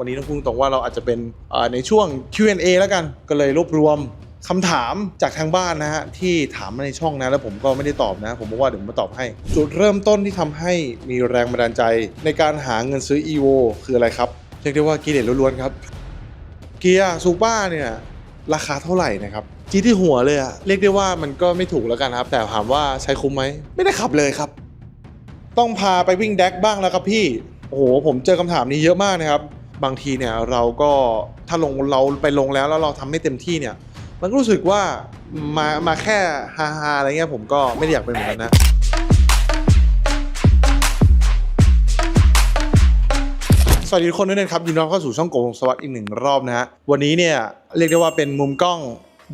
วันนี้ต้องพูดตรงว่าเราอาจจะเป็นในช่วง Q&A แล้วกัน ก็เลยรวบรวมคำถามจากทางบ้านนะฮะที่ถามมาในช่องนะแล้วผมก็ไม่ได้ตอบนะ ผมบอกว่าเดี๋ยวผมมาตอบให้ จุดเริ่มต้นที่ทำให้มีแรงบันดาลใจ ในการหาเงินซื้อ EVO คืออะไรครับเรียกได้ว่ากิเลสล้วนๆครับ เกียร์ซูเปอร์เนี่ยราคาเท่าไหร่นะครับจีที่หัวเลยอะเรียกได้ว่ามันก็ไม่ถูกแล้วกันครับ แต่ถามว่าใช้คุ้มไหมไม่ได้ขับเลยครับ ต้องพาไปวิ่งแดกบ้างแล้วครับพี่โอ้โหผมเจอคำถามนี้เยอะมากนะครับ บางทีเนี่ยเราก็ถ้าลงเราไปลงแล้วแล้วเราทำไม่เต็มที่เนี่ย มันรู้สึกว่ามามาแค่ฮาฮาๆอะไรเงี้ยผมก็ไม่ได้อยากเป็นเหมือนกันนะสวัสดีทุกคนด้วยนะครับยินดีต้อนรับเข้าสู่ช่องโกงสวัสดิ์อีกหนึ่งรอบนะฮะวันนี้เนี่ยเรียกได้ว่าเป็นมุมกล้อง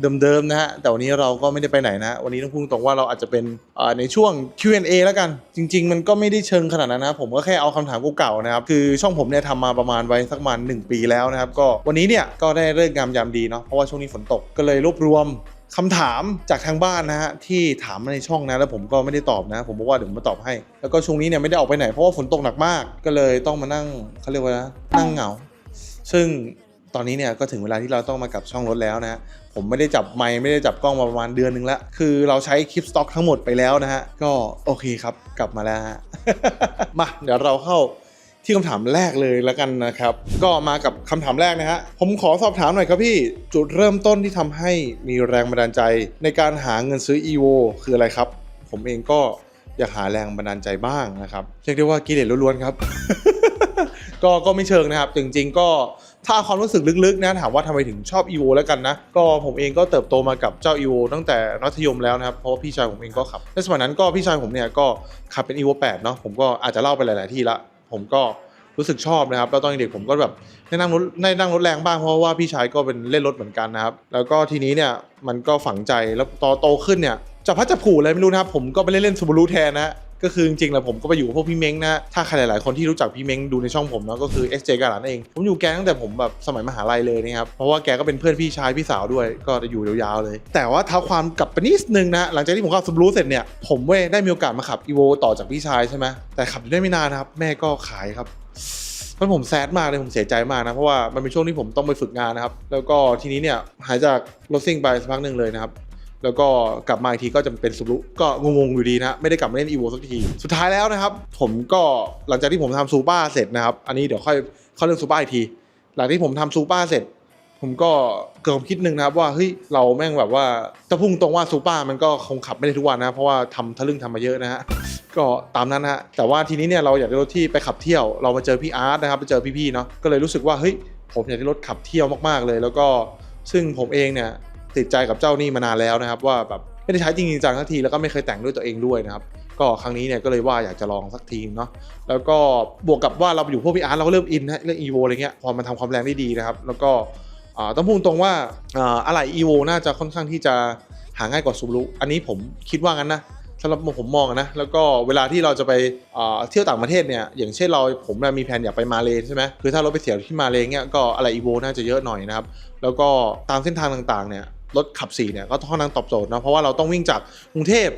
เดิมๆนะฮะแต่วันนี้เราก็ไม่ได้ไปไหนนะ วันนี้ต้องพูดตรงว่าเราอาจจะเป็นในช่วง Q&A แล้วกัน จริง ๆ มันก็ไม่ได้เชิงขนาดนั้นนะผมก็แค่เอาคำถามเก่าๆนะครับ คือช่องผมเนี่ยทำมาประมาณไว้สักประมาณ1ปีแล้วนะครับ ก็วันนี้เนี่ยก็ได้เลิกงามยามดีเนาะเพราะว่าช่วงนี้ฝนตกก็เลยรวบรวมคำถามจากทางบ้านนะฮะที่ถามมาในช่องนะแล้วผมก็ไม่ได้ตอบนะ ผมบอกว่าเดี๋ยวผมมาตอบให้ แล้วก็ช่วงนี้เนี่ยไม่ได้ออกไปไหนเพราะว่าฝนตกหนักมาก ก็เลยต้องมานั่งเขาเรียกว่านะนั่งเหงา ซึ่งตอนนี้เนี่ยก็ถึงเวลาที่เราต้องมากับช่องรถแล้วนะ ผมไม่ได้จับไมค์ไม่ได้จับกล้องมาประมาณเดือนหนึงแล้ว คือเราใช้คลิปสต็อกทั้งหมดไปแล้วนะฮะ ก็โอเคครับกลับมาแล้วฮะ มาเดี๋ยวเราเข้าที่คำถามแรกเลยแล้วกันนะครับ ก็มากับคำถามแรกนะฮะ ผมขอสอบถามหน่อยครับพี่ จุดเริ่มต้นที่ทำให้มีแรงบันดาลใจ ในการหาเงินซื้อ EVO คืออะไรครับ ผมเองก็อยากหาแรงบันดาลใจบ้างนะครับเรียกได้ว่ากิเลสล้วนๆครับ ก็ก็ไม่เชิงนะครับ จริงๆก็ ถ้าความรู้สึกลึกๆนะถามว่าทำไมถึงชอบ EVO แล้วกันนะ ก็ผมเองก็เติบโตมากับเจ้า EVO ตั้งแต่มัธยมแล้วนะครับ เพราะว่าพี่ชายผมเองก็ขับในสมัยนั้นก็พี่ชายผมเนี่ยก็ขับเป็น EVO 8 เนาะผมก็อาจจะเล่าไปหลายๆที่ละ ผมก็รู้สึกชอบนะครับ แล้วตอนเด็กผมก็แบบได้นั่งรถได้นั่งรถแรงบ้างเพราะว่าพี่ชายก็เป็นเล่นรถเหมือนกันนะครับ แล้วก็ทีนี้เนี่ยมันก็ฝังใจแล้วตอโตขึ้นเนี่ยจะพัดจะผูอะไรไม่รู้นะครับผมก็ไปเล่นเล่นซูบารุแทนนะ ก็คือจริงๆแล้วผมก็ไปอยู่กับพวกพี่เม้งนะถ้าใครหลายๆคนที่รู้จักพี่เม้งดูในช่องผมเนาะก็คือ SJ กาลานเอง ผมอยู่แกตั้งแต่ผมแบบสมัยมหาลัยเลยนะครับเพราะว่าแกก็เป็นเพื่อนพี่ชายพี่สาวด้วยก็จะอยู่ยาวๆเลย แต่ว่าเท้าความกลับไปนิดนึงนะหลังจากที่ผมขับซูบารุเสร็จเนี่ยผมเว้ยได้มีโอกาสมาขับอีโวต่อจากพี่ชายใช่ไหมแต่ขับอยู่ได้ไม่นานนะครับแม่ก็ขายครับมันผมแซดมากเลยผมเสียใจมากนะเพราะว่ามันเป็นช่วงที่ผมต้องไปฝึกงานนะครับ แล้วก็ทีนี้เนี่ยหายจากรถซิ่งไปสักพักหนึ่งเลยนะครับ แล้วก็กลับมาอีกทีก็จะเป็นสุรุก็งงๆอยู่ดีนะไม่ได้กลับมาเล่นอีโวสักที สุดท้ายแล้วนะครับ ผมก็หลังจากที่ผมทำซูปอร์เสร็จนะครับ อันนี้เดี๋ยวค่อยเข้าเรื่องซูปอร์อีกที หลังที่ผมทำซูปอร์เสร็จ ผมก็เกิดความคิดหนึ่งนะครับว่าเฮ้ยเราแม่งแบบว่าจะพุ่งตรงว่าซูปอร์มันก็คงขับไม่ได้ทุกวันนะเพราะว่าทำทะลึ่งทำมาเยอะนะฮะก็ตามนั้นนะฮะแต่ว่าทีนี้เนี่ยเราอยากได้รถที่ไปขับเที่ยวเรามาเจอพี่อาร์ตนะครับไปเจอพี่ๆเนาะก็เลยรู้สึกว่าเฮ้ยผมอยากได้รถขับเที่ยวมากๆเลย แล้วก็ซึ่งผมเองเนี่ย ติดใจกับเจ้านี่มานานแล้วนะครับ ว่าแบบไม่ได้ใช้จริงจังสักทีแล้วก็ไม่เคยแต่งด้วยตัวเองด้วยนะครับก็ครั้งนี้เนี่ยก็เลยว่าอยากจะลองสักทีเนาะแล้วก็บวกกับว่าเราไปอยู่พวกพี่อาร์ตเราก็เริ่มอินนะเรื่อง EVO อะไรเงี้ยพอมันทำความแรงได้ดีนะครับ แล้วก็ต้องพูดตรงว่าอะไร EVO น่าจะค่อนข้างที่จะหาง่ายกว่าซูบรุอันนี้ผมคิดว่างั้นนะสำหรับผมมองนะแล้วก็เวลาที่เราจะไปเที่ยวต่างประเทศเนี่ยอย่างเช่นเราผมเนี่ยมีแผนอยากไปมาเลใช่ไหมคือถ้ารถไปเสียที่มาเลเนี่ยก็อะไรอีโวน่าจะเยอะหน่อยนะครับแล้วก็ตามเส้นทางต่างๆเนี่ย รถขับ4เนี่ยก็ค่อนข้างตอบโจทย์นะเพราะว่าเราต้องวิ่งจากกรุงเทพ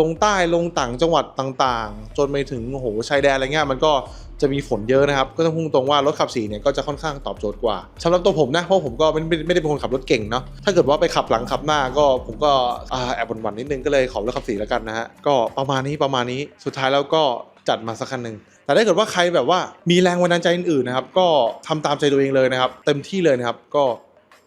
ลงใต้ลงต่างจังหวัดต่างๆ จนไปถึงโอ้โหชายแดนอะไรเงี้ยมันก็จะมีฝนเยอะนะครับ ก็ต้องพุ่งตรงว่ารถขับ4เนี่ยก็จะค่อนข้างตอบโจทย์กว่าสำหรับตัวผมนะเพราะผมก็ไม่ไม่ได้เป็นคนขับรถเก่งเนาะถ้าเกิดว่าไปขับหลังขับหน้าก็ผมก็แอบหวั่นๆนิดนึงก็เลยขอรถขับ4แล้วกันนะฮะก็ประมาณนี้ประมาณนี้สุดท้ายแล้วก็จัดมาสักคันหนึ่งแต่ถ้าเกิดว่าใครแบบว่ามีแรงบันดาลใจอื่นๆนะครับก็ทำตามใจตัวเองเลยนะครับ เต็มที่เลยนะครับก็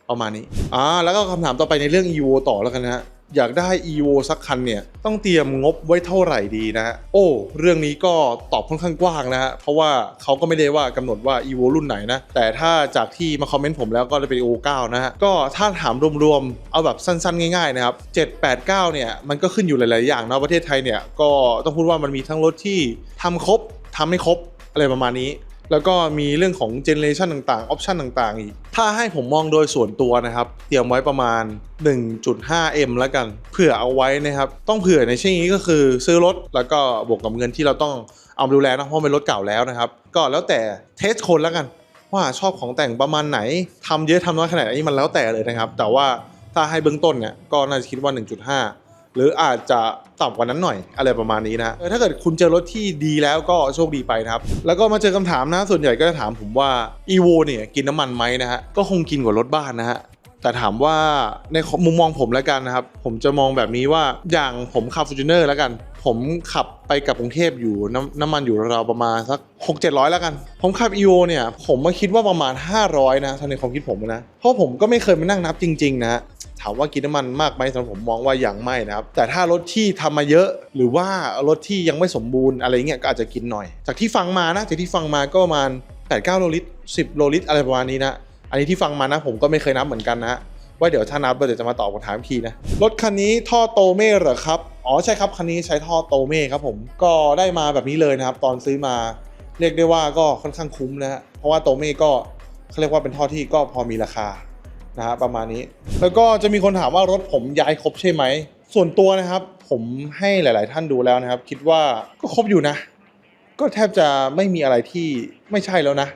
ประมาณนี้อ่าแล้วก็คำถามต่อไปในเรื่อง EVO ต่อแล้วกันนะฮะอยากได้ EVO สักคันเนี่ยต้องเตรียมงบไว้เท่าไหร่ดีนะฮะโอ้ เรื่องนี้ก็ตอบค่อนข้างกว้างนะฮะเพราะว่าเขาก็ไม่ได้ว่ากำหนดว่า EVO รุ่นไหนนะ แต่ถ้าจากที่มาคอมเมนต์ผมแล้วก็จะเป็น EVO 9 นะฮะ ก็ถ้าถามรวมๆ เอาแบบสั้นๆ ง่ายๆ นะครับ 7 8 9 เนี่ย มันก็ขึ้นอยู่หลายๆ อย่างเนาะประเทศไทยเนี่ย ก็ต้องพูดว่ามันมีทั้งรถที่ทำครบทำไม่ครบอะไรประมาณนี้ แล้วก็มีเรื่องของเจเนเรชันต่างๆ ออปชันต่างๆ อีก ถ้าให้ผมมองโดยส่วนตัวนะครับ เตรียมไว้ประมาณ 1.5M แล้วกัน เผื่อเอาไว้นะครับ ต้องเผื่อในเช่วงนี้ก็คือซื้อรถ แล้วก็บวกกับเงินที่เราต้องเอามาดูแลนะเพราะเป็นรถเก่าแล้วนะครับ ก็แล้วแต่เทสคนแล้วกัน ว่าชอบของแต่งประมาณไหนทำเยอะทำน้อยขนาดไหนนี่มันแล้วแต่เลยนะครับ แต่ว่าถ้าให้เบื้องต้นเนี่ยก็น่าจะคิดว่า 1.5 หรืออาจจะต่ำกว่านั้นหน่อยอะไรประมาณนี้นะถ้าเกิดคุณเจอรถที่ดีแล้วก็โชคดีไปนะครับ แล้วก็มาเจอคำถามนะส่วนใหญ่ก็จะถามผมว่า e v o เนี่ยกินน้ำมันไหมนะฮะก็คงกินกว่ารถบ้านนะฮะแต่ถามว่าในมุมมองผมแล้วกันนะครับ ผมจะมองแบบนี้ว่าอย่างผมขับ Fortuner แล้วกัน ผมขับไปกับกรุงเทพอยู่น้ำน้ำมันอยู่ราวประมาณสัก 6 700 แล้วกัน ผมขับ EO เนี่ย ผมมาคิดว่าประมาณ 500 นะในความคิดผมนะ เพราะผมก็ไม่เคยมานั่งนับจริง ๆ นะ ถามว่ากินน้ำมันมากไหมสำหรับผมมองว่ายังไม่นะครับ แต่ถ้ารถที่ทำมาเยอะ หรือว่ารถที่ยังไม่สมบูรณ์อะไรเงี้ยก็อาจจะกินหน่อย จากที่ฟังมานะจากที่ฟังมาก็ประมาณ8-9โลลิตร10โลลิตรอะไรประมาณนี้นะอันนี้ที่ฟังมานะผมก็ไม่เคยนับเหมือนกันนะว่าเดี๋ยวถ้านับเดี๋ยวจะมาตอบคำถามอีกทีนะรถคันนี้ท่อโตเม่เหรอครับอ๋อใช่ครับคันนี้ใช้ท่อโตเม่ครับผมก็ได้มาแบบนี้เลยนะครับ ตอนซื้อมาเรียกได้ว่าก็ค่อนข้างคุ้มนะฮะเพราะว่าโตเม่ก็เขาเรียกว่าเป็นท่อที่ก็พอมีราคา นะฮะประมาณนี้ แล้วก็จะมีคนถามว่ารถผมย้ายครบใช่ไหม ส่วนตัวนะครับ ผมให้หลาย ๆ ท่านดูแล้วนะครับ คิดว่าก็ครบอยู่นะ ก็แทบจะไม่มีอะไรที่ไม่ใช่แล้วนะ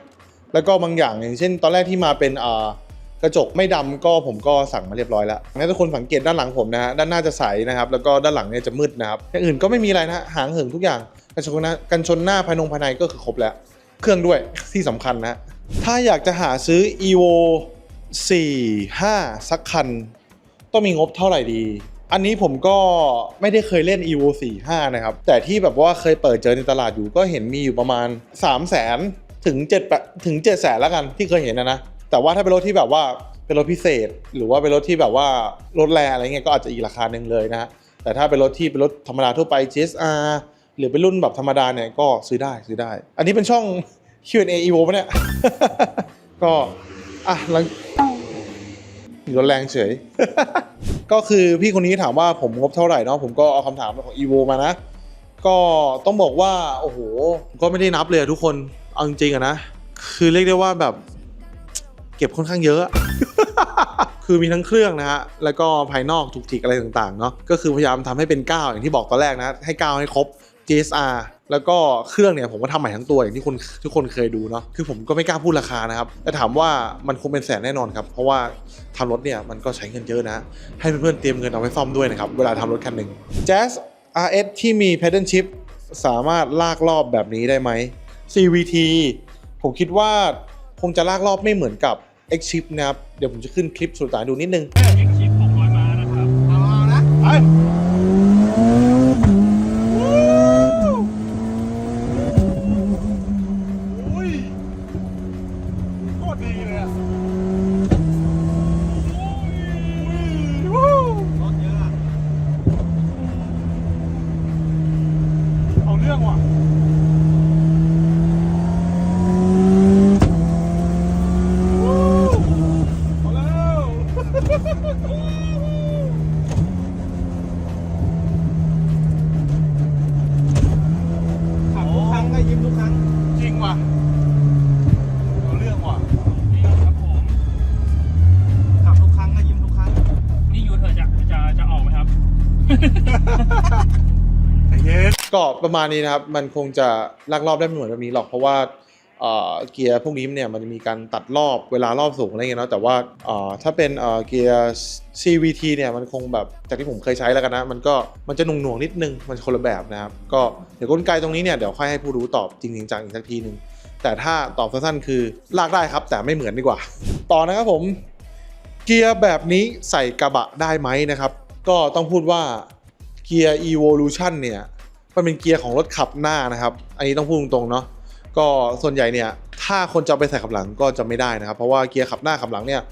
แล้วก็บางอย่างอย่างเช่น ตอนแรกที่มาเป็นอ่ากระจกไม่ดำก็ผมก็สั่งมาเรียบร้อยแล้วงั้นทุกคนสังเกตด้านหลังผมนะฮะด้านหน้าจะใสนะครับ แล้วก็ด้านหลังเนี่ยจะมืดนะครับอย่างอื่นก็ไม่มีอะไรนะหางเหิงทุกอย่างกันชนหน้ากันชนหน้าภายนงภายในก็คือครบแล้ว เครื่องด้วยที่สำคัญนะถ้าอยากจะหาซื้อ evo 4 5 สักคัน ต้องมีงบเท่าไหร่ดี อันนี้ผมก็ไม่ได้เคยเล่น evo 4 5 นะครับ แต่ที่แบบว่าเคยเปิดเจอในตลาดอยู่ก็เห็นมีอยู่ประมาณ 3 0 0 0 0 0ถึง7ถึง7 0 0 0 0แล้วกันที่เคยเห็นนะนะ แต่ว่าถ้าเป็นรถที่แบบว่าเป็นรถพิเศษ หรือว่าเป็นรถที่แบบว่ารถแรงอะไรเงี้ยก็อาจจะอีกราคาหนึ่งเลยนะฮะแต่ถ้าเป็นรถที่เป็นรถธรรมดาทั่วไป GSR หรือเป็นรุ่นแบบธรรมดาเนี่ยก็ซื้อได้ซื้อได้ อันนี้เป็นช่อง Q&A evo ปะเนี่ย ก็ อะหลังรถแรงเฉย ก็คือพี่คนนี้ถามว่าผมงบเท่าไหร่เนาะผมก็เอาคำถามของ evo มานะ ก็ต้องบอกว่า โอ้โห ก็ไม่ได้นับเลยอะทุกคนเอาจริงๆอะนะ คือเรียกได้ว่าแบบ เก็บค่อนข้างเยอะ คือมีทั้งเครื่องนะฮะ แล้วก็ภายนอกถูกทิกอะไรต่างๆเนาะก็คือพยายามทำให้เป็น 9 อย่างที่บอกตอนแรกนะ ให้ 9 ให้ครบ GSR แล้วก็เครื่องเนี่ยผมก็ทำใหม่ทั้งตัวอย่างที่คนทุกคนเคยดูเนาะคือผมก็ไม่กล้าพูดราคานะครับแต่ถามว่ามันคงเป็นแสนแน่นอนครับ เพราะว่าทำรถเนี่ยมันก็ใช้เงินเยอะนะ ให้เพื่อนๆเตรียมเงินเอาไว้ซ่อมด้วยนะครับ เวลาทำรถคันหนึ่ง Jazz RS ที่มี pedal shift สามารถลากรอบแบบนี้ได้ไหม CVT ผมคิดว่าคงจะลากรอบไม่เหมือนกับ X Chip นะครับเดี๋ยวผมจะขึ้นคลิปสุดท้ายดูนิดนึงเอกชิป600ม้านะครับเอานะไป ก็ประมาณนี้นะครับ มันคงจะลากรอบได้ไม่เหมือนแบบนี้หรอกเพราะว่าเกียร์พวกนี้เนี่ยมันจะมีการตัดรอบเวลารอบสูงอะไรเงี้ยเนาะแต่ว่าถ้าเป็นเกียร์ CVT เนี่ยมันคงแบบจากที่ผมเคยใช้แล้วกันนะ มันก็มันจะหน่วงๆนิดนึงมันคนละแบบนะครับ ก็เดี๋ยวกลไกตรงนี้เนี่ยเดี๋ยวค่อยให้ผู้รู้ตอบจริงจังอีกสักทีหนึ่งแต่ถ้าตอบสั้นๆคือลากได้ครับ แต่ไม่เหมือนดีกว่า ต่อนะครับผม เกียร์แบบนี้ใส่กระบะได้ไหมนะครับ ก็ต้องพูดว่าเกียร์ Evolution เนี่ยมันเป็นเกียร์ของรถขับหน้านะครับ อันนี้ต้องพูดตรงๆเนาะก็ส่วนใหญ่เนี่ยถ้าคนจะไปใส่ขับหลังก็จะไม่ได้นะครับ เพราะว่าเกียร์ขับหน้าขับหลังเนี่ย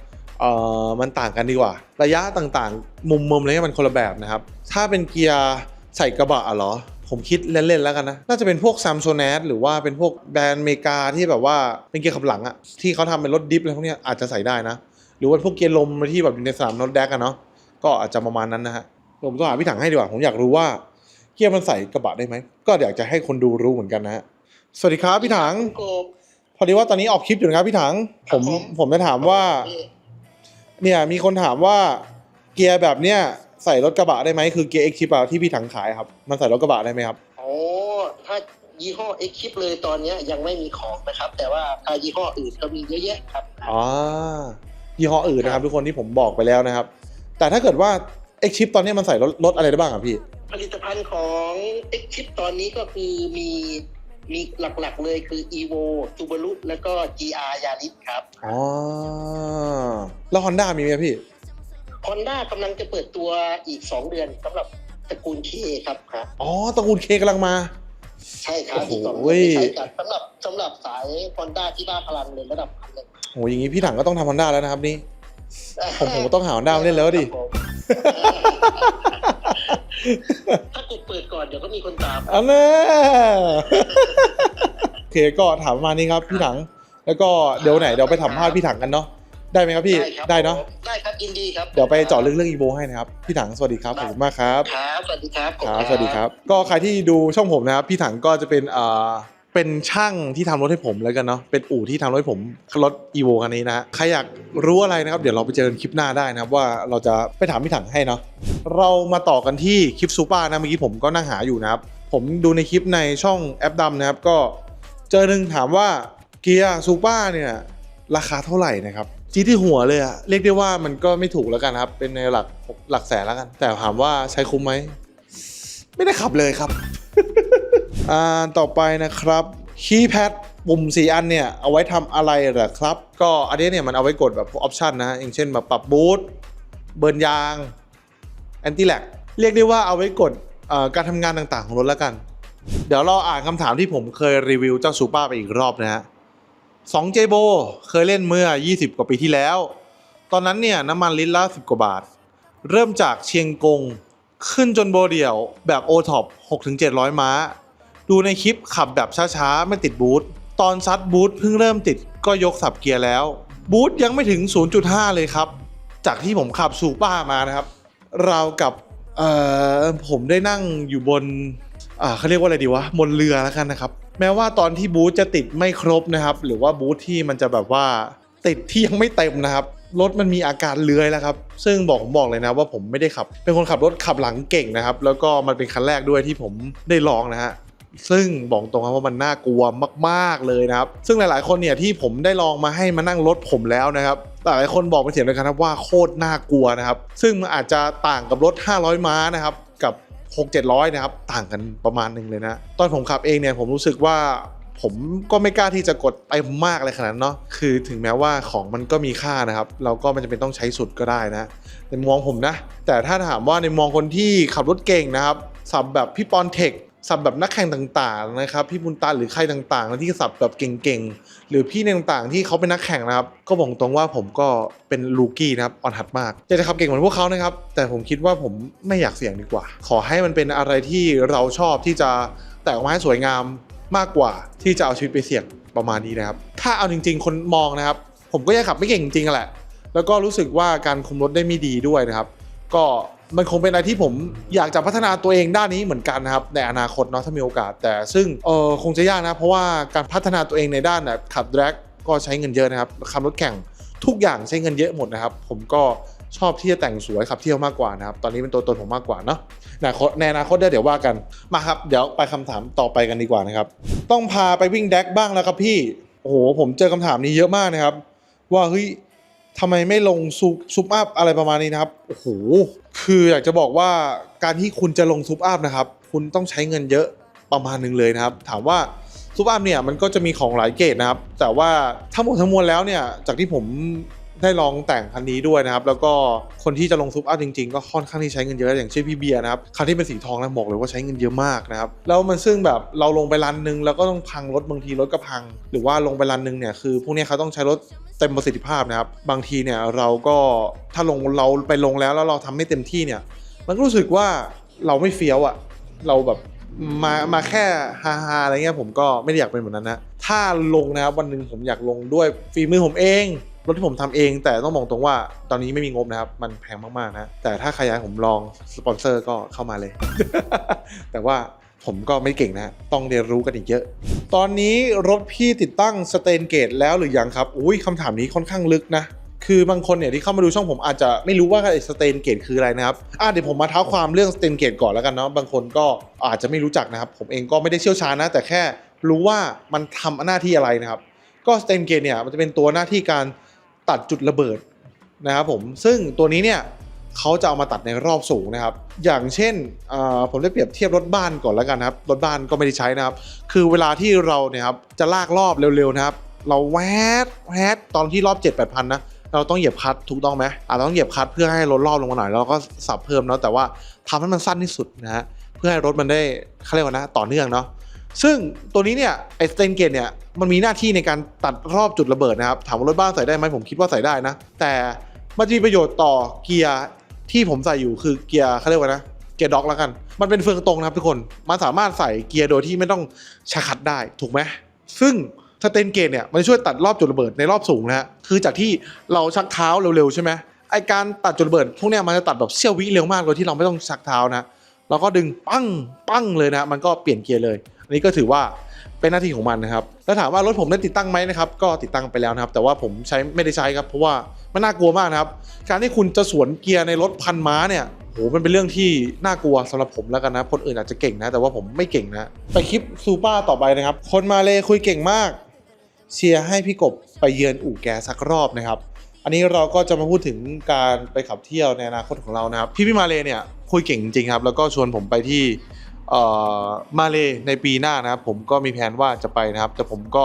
เอ่อมันต่างกันดีกว่า ระยะต่างๆ มุมมุมอะไรเงี้ยมันคนละแบบนะครับ ถ้าเป็นเกียร์ใส่กระบะอะเหรอ ผมคิดเล่นๆแล้วกันนะ น่าจะเป็นพวก s a m s o n a t หรือว่าเป็นพวกแบรนด์อเมริกาที่แบบว่าเป็นเกียร์ขับหลังอะที่เขาทำเป็นรถดิฟอะไรพวกเนี้ยอาจจะใส่ได้นะ หรือว่าพวกเกียร์ลมที่แบบอยู่ในสนามรถแดกอะเนาะ ก็อาจจะประมาณนั้นนะฮะผมต้องหาพี่ถังให้ดีกว่า ผมอยากรู้ว่าเกียร์มันใส่กระบะได้ไหม ก็อยากจะให้คนดูรู้เหมือนกันนะฮะ สวัสดีครับพี่ถังโกบ พอดีว่าตอนนี้ออกคลิปอยู่นะครับพี่ถังผมครับผม ผมจะถามว่า เนี่ยมีคนถามว่าเกียร์แบบเนี้ยใส่รถกระบะได้ไหมคือเกียร์เอ็กชิปที่พี่ถังขายครับ มันใส่รถกระบะได้ไหมครับ โอ้ถ้ายี่ห้อเอ็กคิปเลยตอนเนี้ยยังไม่มีของนะครับ แต่ว่าถ้ายี่ห้ออื่นก็มีเยอะแยะครับ อ๋อยี่ห้ออื่นนะครับ ทุกคนที่ผมบอกไปแล้วนะครับ แต่ถ้าเกิดว่าเอ็กชิปตอนนี้มันใส่รถรถอะไรได้บ้างอะพี่ ผลิตภัณฑ์ของ X Chip ตอนนี้ก็คือมีมีหลักๆเลยคือ Evo Subaru แล้วก็ GR Yaris ครับอ๋อแล้วฮอนด้ามีไหมพี่ Honda กำลังจะเปิดตัวอีก 2 เดือนสำหรับตระกูล K ครับครับอ๋อตระกูลเคกำลังมา ใช่ครับโอ้โหอีกสองเดือนจะใช้กันสำหรับสำหรับสาย Honda ที่บ้าพลังเลยระดับพันเลยโหอย่างงี้พี่ถังก็ต้องทำฮอนด้าแล้วนะครับนี่ ผมผมต้องหา Honda มาเล่นแล้วดิ ครับผมถ้ากดเปิดก่อนเดี๋ยวก็มีคนตาม อันน่ะ โอเคก็ถามประมาณนี้ครับพี่ถัง แล้วก็เดี๋ยวไหนเดี๋ยวไปสัมภาษณ์พี่ถังกันเนาะได้ไหมครับพี่ครับได้เนาะผมได้ครับยินดีครับเดี๋ยวไปเจาะลึกเรื่องอีโบให้นะครับพี่ถังสวัสดีครับขอบคุณมากครับ ครับสวัสดีครับครับสวัสดีครับ ก็ใครที่ดูช่องผมนะครับ พี่ถังก็จะเป็นเอ่อ เป็นช่างที่ทำรถให้ผมแล้วกันเนาะเป็นอู่ที่ทำรถให้ผมรถอีโวคันนี้นะฮะใครอยากรู้อะไรนะครับ เดี๋ยวเราไปเจอกันคลิปหน้าได้นะครับว่าเราจะไปถามพี่ถังให้เนาะเรามาต่อกันที่คลิปซูเปอร์นะเมื่อกี้ผมก็นั่งหาอยู่นะครับ ผมดูในคลิปในช่องแอปดำนะครับก็เจอหนึ่งถามว่าเกียร์ซูเปอร์เนี่ยราคาเท่าไหร่นะครับจีที่หัวเลยอะเรียกได้ว่ามันก็ไม่ถูกแล้วกันครับ เป็นในหลักหลักแสนแล้วกัน แต่ถามว่าใช้คุ้มไหม ไม่ได้ขับเลยครับ อ่าต่อไปนะครับคีย์แพดปุ่มสีอันเนี่ย เอาไว้ทำอะไรเหรอครับ ก็อันนี้เนี่ยมันเอาไว้กดแบบพวกออปชันนะอย่างเช่นแบบปรับบูทเบิร์นยางแอนตี้แลกเรียกได้ว่าเอาไว้กดการทำงานต่างๆ ของรถแล้วกัน เดี๋ยวเราอ่านคำถามที่ผมเคยรีวิวเจ้าซูเปอร์ไปอีกรอบนะฮะสองเจโบเคยเล่นเมื่อ 20 กว่าปีที่แล้ว ตอนนั้นเนี่ยน้ำมันลิตรละ 10 กว่าบาท เริ่มจากเชียงกง ขึ้นจนโบเดี่ยวแบบ o t o p 6-700 ม้า ดูในคลิปขับแบบช้าๆ ไม่ติดบูทตอนซัดบูทเพิ่งเริ่มติดก็ยกสับเกียร์แล้ว บูทยังไม่ถึง 0.5 เลยครับ จากที่ผมขับสูป้ามานะครับราวกับเอ่อผมได้นั่งอยู่บนอ่าเขาเรียกว่าอะไรดีวะบนเรือแล้วกันนะครับ แม้ว่าตอนที่บูทจะติดไม่ครบนะครับ หรือว่าบูทที่มันจะแบบว่าติดที่ยังไม่เต็มนะครับรถมันมีอาการเลื้อยแล้วครับ ซึ่งบอกผมบอกเลยนะว่าผมไม่ได้ขับ เป็นคนขับรถขับหลังเก่งนะครับ แล้วก็มันเป็นคันแรกด้วยที่ผมได้ลองนะฮะ ซึ่งบอกตรงครับว่ามันน่ากลัวมากๆเลยนะครับ ซึ่งหลายๆ คนเนี่ยที่ผมได้ลองมาให้มานั่งรถผมแล้วนะครับแต่หลายคนบอกเป็นเสียงเดียวกันครับว่าโคตรน่ากลัวนะครับ ซึ่งมันอาจจะต่างกับรถ 500 ม้านะครับกับ 6 700 นะครับ ต่างกันประมาณหนึ่งเลยนะ ตอนผมขับเองเนี่ยผมรู้สึกว่าผมก็ไม่กล้าที่จะกดไปมากอะไรขนาดเนาะ คือถึงแม้ว่าของมันก็มีค่านะครับ เราก็ไม่จำเป็นต้องใช้สุดก็ได้นะในมุมองผมนะ แต่ถ้าถามว่าในมองคนที่ขับรถเก่งนะครับสับแบบพี่ปอนเทค สับแบบนักแข่งต่างๆนะครับ พี่บุญตาหรือใครต่างๆที่สับแบบเก่งๆ หรือพี่ในต่างๆ ที่เขาเป็นนักแข่งนะครับ ก็บอกตรงว่าผมก็เป็นลูกี้นะครับอ่อนหัดมากอยากจะขับเก่งเหมือนพวกเขานะครับ แต่ผมคิดว่าผมไม่อยากเสี่ยงดีกว่า ขอให้มันเป็นอะไรที่เราชอบที่จะแต่งออกมาให้สวยงามมากกว่า ที่จะเอาชีวิตไปเสี่ยงประมาณนี้นะครับ ถ้าเอาจริง ๆ คนมองนะครับ ผมก็ยังขับไม่เก่งจริงๆแหละ แล้วก็รู้สึกว่าการคุมรถได้ไม่ดีด้วยนะครับ ก็ มันคงเป็นอะไรที่ผมอยากจะพัฒนาตัวเองด้านนี้เหมือนกันนะครับในอนาคตเนาะถ้ามีโอกาส แต่ซึ่งเออคงจะยากนะ เพราะว่าการพัฒนาตัวเองในด้านแบบขับแดร็กก็ใช้เงินเยอะนะครับขับรถแข่งทุกอย่างใช้เงินเยอะหมดนะครับ ผมก็ชอบที่จะแต่งสวยขับเที่ยวมากกว่านะครับ ตอนนี้เป็นตัวตนผมมากกว่าเนาะในอนาคตในอนาคตเดี๋ยวว่ากันมาครับ เดี๋ยวไปคำถามต่อไปกันดีกว่านะครับ ต้องพาไปวิ่งแดกบ้างแล้วครับพี่โอ้โหผมเจอคำถามนี้เยอะมากนะครับ ว่าเฮ้ย ทำไมไม่ลงซุปซุปอัพอะไรประมาณนี้นะครับโอ้โหคืออยากจะบอกว่าการที่คุณจะลงซุปอัพนะครับ คุณต้องใช้เงินเยอะประมาณหนึ่งเลยนะครับ ถามว่าซุปอัพเนี่ยมันก็จะมีของหลายเกรดนะครับ แต่ว่าทั้งหมดทั้งมวลแล้วเนี่ยจากที่ผม ได้ลองแต่งคันนี้ด้วยนะครับ แล้วก็คนที่จะลงซุปอัพจริงๆ ก็ค่อนข้างที่ใช้เงินเยอะอย่างเช่นพี่เบียร์นะครับคันที่เป็นสีทองนะบอกเลยว่าใช้เงินเยอะมากนะครับแล้วมันซึ่งแบบเราลงไปรันหนึ่งแล้วก็ต้องพังรถบางทีรถก็พัง หรือว่าลงไปรันหนึ่งเนี่ยคือพวกนี้เขาต้องใช้รถเต็มประสิทธิภาพนะครับบางทีเนี่ยเราก็ถ้าลงเราไปลงแล้วแล้วเราทำไม่เต็มที่เนี่ย มันก็รู้สึกว่าเราไม่เฟี้ยวอะเราแบบมามาแค่ฮาฮาๆอะไรเงี้ยผมก็ไม่ได้อยากเป็นแบบนั้นนะถ้าลงนะครับวันหนึ่งผมอยากลงด้วยฝีมือผมเอง รถที่ผมทำเอง แต่ต้องบอกตรงว่าตอนนี้ไม่มีงบนะครับ มันแพงมากๆนะ แต่ถ้าใครอยากผมลองสปอนเซอร์ก็เข้ามาเลย แต่ว่าผมก็ไม่เก่งนะต้องเรียนรู้กันอีกเยอะ ตอนนี้รถพี่ติดตั้งสเตนเกตแล้วหรือยังครับ อุ้ยคำถามนี้ค่อนข้างลึกนะ คือบางคนเนี่ยที่เข้ามาดูช่องผมอาจจะไม่รู้ว่าสเตนเกตคืออะไรนะครับอะเดี๋ยวผมมาเท้าความเรื่องสเตนเกตก่อนแล้วกันเนาะ บางคนก็อาจจะไม่รู้จักนะครับ ผมเองก็ไม่ได้เชี่ยวชาญนะ แต่แค่รู้ว่ามันทำหน้าที่อะไรนะครับ ก็สเตนเกตเนี่ยมันจะเป็นตัวหน้าที่การ ตัดจุดระเบิดนะครับผมซึ่งตัวนี้เนี่ยเขาจะเอามาตัดในรอบสูงนะครับ อย่างเช่นผมได้เปรียบเทียบรถบ้านก่อนแล้วกันนะครับ รถบ้านก็ไม่ได้ใช้นะครับ คือเวลาที่เราเนี่ยครับจะลากรอบเร็วๆนะครับ เราแวดแวดตอนที่รอบ 7 8 0 0 0นะเราต้องเหยียบคลัตช์ถูกต้องไหมอะเราต้องเหยียบคลัตช์เพื่อให้รถรอบลงมาหน่อยแล้วเราก็สับเพิ่มเนาะแต่ว่าทำให้มันสั้นที่สุดนะฮะเพื่อให้รถมันได้เขาเรียกว่านะต่อเนื่องเนาะ ซึ่งตัวนี้เนี่ยไอสเตนเกตเนี่ยมันมีหน้าที่ในการตัดรอบจุดระเบิดนะครับ ถามว่ารถบ้านใส่ได้ไหมผมคิดว่าใส่ได้นะ แต่มันจะมีประโยชน์ต่อเกียร์ที่ผมใส่อยู่คือเกียร์เขาเรียกว่านะเกียร์ด็อกแล้วกัน มันเป็นเฟืองตรงนะครับทุกคน มันสามารถใส่เกียร์โดยที่ไม่ต้องชักคัดได้ถูกไหมซึ่งสเตนเกตเนี่ยมันช่วยตัดรอบจุดระเบิดในรอบสูงนะฮะคือจากที่เราชักเท้าเร็วๆใช่ไหมไอการตัดจุดระเบิดพวกเนี้ยมันจะตัดแบบเสี้ยววิเร็วมากโดยที่เราไม่ต้องชักเท้านะเราก็ดึงปั้งปั้งเลยนะมันก็เปลี่ยนเกียร์เลย นนี้ก็ถือว่าเป็นหน้าที่ของมันนะครับแล้วถามว่ารถผมได้ติดตั้งไหมนะครับก็ติดตั้งไปแล้วนะครับ แต่ว่าผมใช้ไม่ได้ใช้ครับ เพราะว่ามันน่ากลัวมากนะครับ การที่คุณจะสวนเกียร์ในรถพันม้าเนี่ยโหมันเป็นเรื่องที่น่ากลัวสำหรับผมแล้วกันนะคนอื่นอาจจะเก่งนะ แต่ว่าผมไม่เก่งนะไปคลิปซูเปอร์ต่อไปนะครับ คนมาเลยคุยเก่งมาก เชียร์ให้พี่กบไปเยือนอู่แกสักรอบนะครับ อันนี้เราก็จะมาพูดถึงการไปขับเที่ยวในอนาคตของเรานะครับ พี่พี่มาเลเนี่ยคุยเก่งจริงครับแล้วก็ชวนผมไปที่ มาเลในปีหน้านะครับผมก็มีแผนว่าจะไปนะครับ แต่ผมก็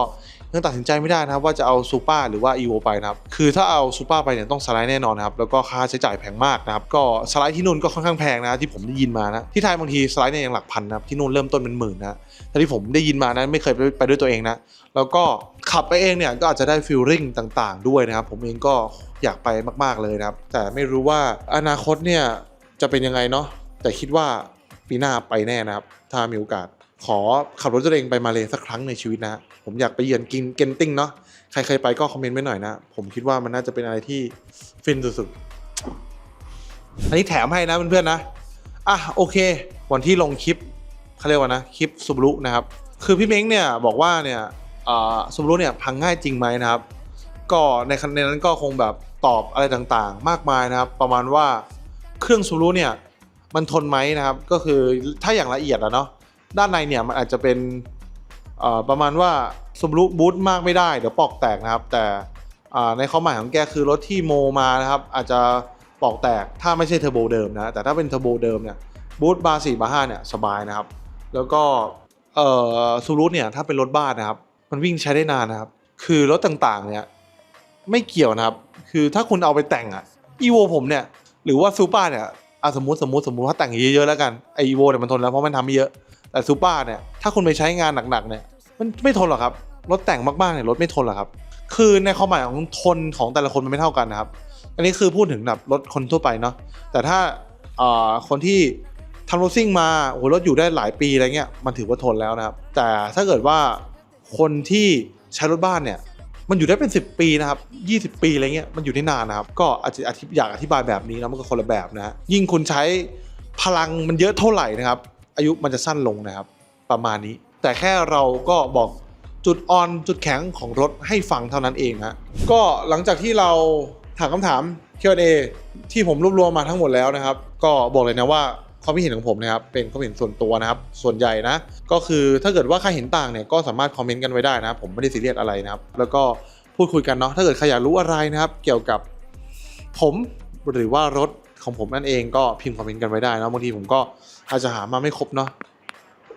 ยังตัดสินใจไม่ได้นะครับ ว่าจะเอาซูเปอร์หรือว่าอีโวไปนะครับ คือถ้าเอาซูเปอร์ไปเนี่ยต้องสไลด์แน่นอนนะครับ แล้วก็ค่าใช้จ่ายแพงมากนะครับ ก็สไลด์ที่นู่นก็ค่อนข้างแพงนะที่ผมได้ยินมานะที่ไทยบางทีสไลด์เนี่ยยังหลักพันนะครับที่นู่นเริ่มต้นเป็นหมื่นนะแต่ที่ผมได้ยินมานะไม่เคยไปไปด้วยตัวเองนะแล้วก็ขับไปเองเนี่ยก็อาจจะได้ฟิลลิ่งต่าง ๆ ด้วยนะครับ ผมเองก็อยากไปมาก ๆเลยนะครับ แต่ไม่รู้ว่าอนาคตเนี่ยจะเป็นยังไงเนาะแต่คิดว่า ปีหน้าไปแน่นะครับ ถ้ามีโอกาสขอขับรถตัวเองไปมาเลยสักครั้งในชีวิตนะผมอยากไปเยือนกินเกนติ้งเนาะใครเคยไปก็คอมเมนต์ไว้หน่อยนะ ผมคิดว่ามันน่าจะเป็นอะไรที่ฟินสุดๆ อันนี้แถมให้นะเพื่อนๆนะ อะโอเค วันที่ลงคลิปเขาเรียกว่านะคลิปซูบรุนะครับ คือพี่เม้งเนี่ยบอกว่าเนี่ยซูบรุเนี่ยพังง่ายจริงไหมนะครับ ก็ในในนั้นก็คงแบบตอบอะไรต่างๆ มากมายนะครับ ประมาณว่าเครื่องซูบรุเนี่ย มันทนไหมนะครับ ก็คือถ้าอย่างละเอียดอะเนาะด้านในเนี่ยมันอาจจะเป็นประมาณว่าซูบรุบูทมากไม่ได้เดี๋ยวปอกแตกนะครับ แต่ในความหมายของแกคือรถที่โมมานะครับอาจจะปอกแตกถ้าไม่ใช่เทอร์โบเดิมนะแต่ถ้าเป็นเทอร์โบเดิมเนี่ยบูทบาร์สี่บาร์ห้าเนี่ยสบายนะครับ แล้วก็เอ่อซูรุเนี่ยถ้าเป็นรถบ้านนะครับ มันวิ่งใช้ได้นานนะครับ คือรถต่างๆเนี่ยไม่เกี่ยวนะครับ คือถ้าคุณเอาไปแต่งอะอีโวผมเนี่ยหรือว่าซูเปอร์เนี่ย อะสมมติสมมติสมมติถ้าแต่งเยอะๆแล้วกันไออีโวเนี่ยมันทนแล้วเพราะมันทำไม่เยอะแต่ซูเปอร์เนี่ยถ้าคุณไปใช้งานหนักๆเนี่ยมันไม่ทนหรอกครับรถแต่งมากๆเนี่ยรถไม่ทนหรอกครับ คือในความหมายของทนของแต่ละคนมันไม่เท่ากันนะครับ อันนี้คือพูดถึงแบบรถคนทั่วไปเนาะแต่ถ้าเอ่อคนที่ทำรถซิ่งมาโอ้โหรถอยู่ได้หลายปีอะไรเงี้ยมันถือว่าทนแล้วนะครับ แต่ถ้าเกิดว่าคนที่ใช้รถบ้านเนี่ย มันอยู่ได้เป็น 10 ปีนะครับ 20 ปีอะไรเงี้ยมันอยู่ได้นานนะครับ ก็อาจจะอธิอยากอธิบายแบบนี้นะมันก็คนละแบบนะฮะยิ่งคุณใช้พลังมันเยอะเท่าไหร่นะครับ อายุมันจะสั้นลงนะครับ ประมาณนี้ แต่แค่เราก็บอกจุดอ่อนจุดแข็งของรถให้ฟังเท่านั้นเองฮะก็หลังจากที่เราถามคำถาม Q&A ที่ผมรวบรวมมาทั้งหมดแล้วนะครับ ก็บอกเลยนะว่า ความคิดเห็นของผมนะครับเป็นความเห็นส่วนตัวนะครับ ส่วนใหญ่นะ ก็คือถ้าเกิดว่าใครเห็นต่างเนี่ยก็สามารถคอมเมนต์กันไว้ได้นะครับผมไม่ได้ซีเรียสอะไรนะครับ แล้วก็พูดคุยกันเนาะถ้าเกิดใครอยากรู้อะไรนะครับ เกี่ยวกับผมหรือว่ารถของผมนั่นเองก็พิมพ์คอมเมนต์กันไว้ได้นะบางทีผมก็อาจจะหามาไม่ครบเนาะ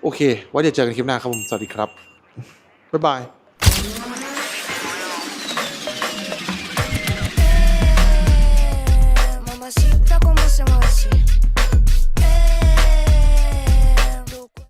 โอเคไว้เดี๋ยวเจอกันคลิปหน้าครับผมสวัสดีครับบ๊ายบาย